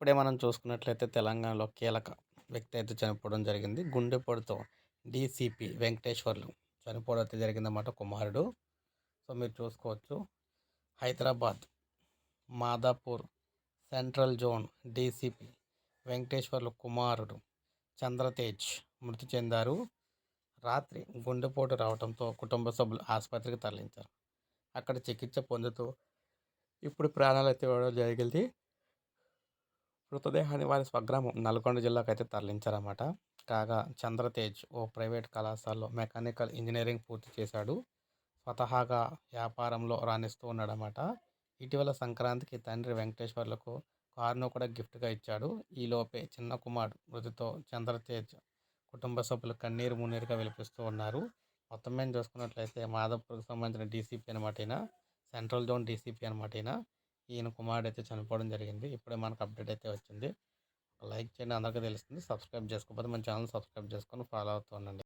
ఇప్పుడే మనం చూసుకున్నట్లయితే తెలంగాణలో కీలక వ్యక్తి అయితే చనిపోవడం జరిగింది. గుండెపోటుతో డీసీపీ వెంకటేశ్వర్లు చనిపోవడం అయితే జరిగిందన్నమాట కుమారుడు. సో మీరు చూసుకోవచ్చు. Hyderabad Madhapur central zone DCP Venkateswarlu కుమారుడు చంద్రతేజ్ మృతి చెందారు. రాత్రి గుండెపోటు రావడంతో కుటుంబ సభ్యులు ఆసుపత్రికి తరలించారు. అక్కడ చికిత్స పొందుతూ ఇప్పుడు ప్రాణాలు అయితే జరిగింది. మృతదేహాన్ని వారి స్వగ్రామం నల్గొండ జిల్లాకు అయితే తరలించారన్నమాట. కాగా చంద్రతేజ్ ఓ ప్రైవేట్ కళాశాలలో మెకానికల్ ఇంజనీరింగ్ పూర్తి చేశాడు. స్వతహాగా వ్యాపారంలో రాణిస్తూ ఉన్నాడనమాట ఇటీవల సంక్రాంతికి తండ్రి వెంకటేశ్వర్లకు కారును కూడా గిఫ్ట్గా ఇచ్చాడు. ఈలోపే చిన్న కుమారుడు మృతితో చంద్రతేజ్ కుటుంబ సభ్యులు కన్నీరు మున్నీరుగా విలిపిస్తూ ఉన్నారు. మొత్తం మేము చూసుకున్నట్లయితే మాధవ్పూర్కి సంబంధించిన డీసీపీ అనమాట ఈయన. సెంట్రల్ జోన్ డీసీపీ అనమాట ఈయన. ఈయన కుమారుడు అయితే చనిపోవడం జరిగింది. ఇప్పుడే మనకు అప్డేట్ అయితే వచ్చింది. లైక్ చేయండి. అందరికీ తెలుస్తుంది. సబ్స్క్రైబ్ చేసుకోకపోతే మన ఛానల్ సబ్స్క్రైబ్ చేసుకొని ఫాలో అవుతూ ఉండండి.